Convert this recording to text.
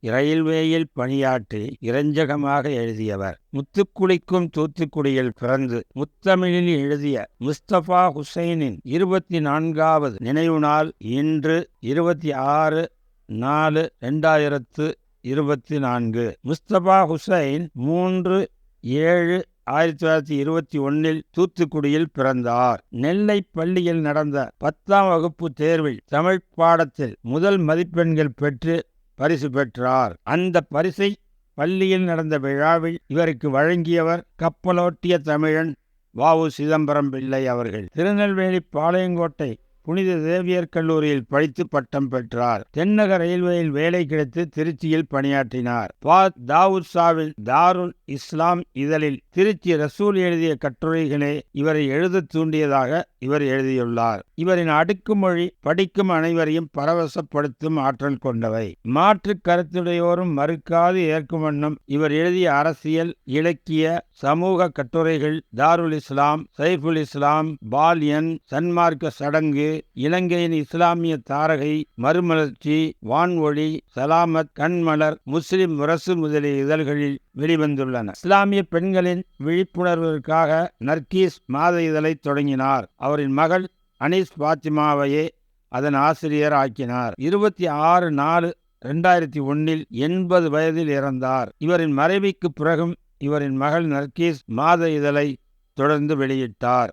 ரயில்வேயில் பணியாற்றி இரஞ்சகமாக எழுதியவர். முத்துக்குளிக்கும் தூத்துக்குடியில் பிறந்து முத்தமிழில் எழுதிய முஸ்தபா ஹுசைனின் இருபத்தி நான்காவது நினைவு நாள் இன்று இருபத்தி ஆறு நாலு ரெண்டாயிரத்து இருபத்தி நான்கு முஸ்தபா ஹுசைன் மூன்று ஏழு ஆயிரத்தி தொள்ளாயிரத்தி இருபத்தி ஒன்னில் தூத்துக்குடியில் பிறந்தார். நெல்லை பள்ளியில் நடந்த பத்தாம் வகுப்பு தேர்வில் தமிழ் பாடத்தில் முதல் மதிப்பெண்கள் பெற்று பரிசு பெற்றார். அந்த பரிசை பள்ளியில் நடந்த விழாவில் இவருக்கு வழங்கியவர் கப்பலோட்டிய தமிழன் வாவு சிதம்பரம் பிள்ளை அவர்கள். திருநெல்வேலி பாளையங்கோட்டை புனித தேவியர் கல்லூரியில் படித்து பட்டம் பெற்றார். தென்னக ரயில்வேயில் வேலை கிடைத்து திருச்சியில் பணியாற்றினார். பா. தாவூத் ஷாவில் தாருல் இஸ்லாம் இதழில் திருச்சி ரசூல் எழுதிய கட்டுரைகளே இவரை எழுத தூண்டியதாக இவர் எழுதியுள்ளார். இவரின் அடுக்குமொழி படிக்கும் அனைவரையும் பரவசப்படுத்தும் ஆற்றல் கொண்டவை. மாற்று கருத்துடையோரும் மறுக்காது ஏற்கும் வண்ணம் இவர் எழுதிய அரசியல் இலக்கிய சமூக கட்டுரைகள் தாருல் இஸ்லாம் சைஃபுல் இஸ்லாம் பால்யன் சன்மார்க்க சடங்கு இலங்கையின் இஸ்லாமிய தாரகை மறுமலர்ச்சி வான்வொழி சலாமத் கண்மலர் முஸ்லிம் முரசு முதலிய இதழ்களில் வெளிவந்துள்ளன. இஸ்லாமிய பெண்களின் விழிப்புணர்விற்காக நர்கீஸ் மாத இதழை தொடங்கினார். அவரின் மகள் அனீஸ் பாத்திமாவையே அதன் ஆசிரியர் ஆக்கினார். இருபத்தி ஆறு நாலு ரெண்டாயிரத்தி ஒன்னில் எண்பது வயதில் இறந்தார். இவரின் மறைவிக்கு பிறகும் இவரின் மகள் நர்கீஸ் மாத இதழை தொடர்ந்து வெளியிட்டார்.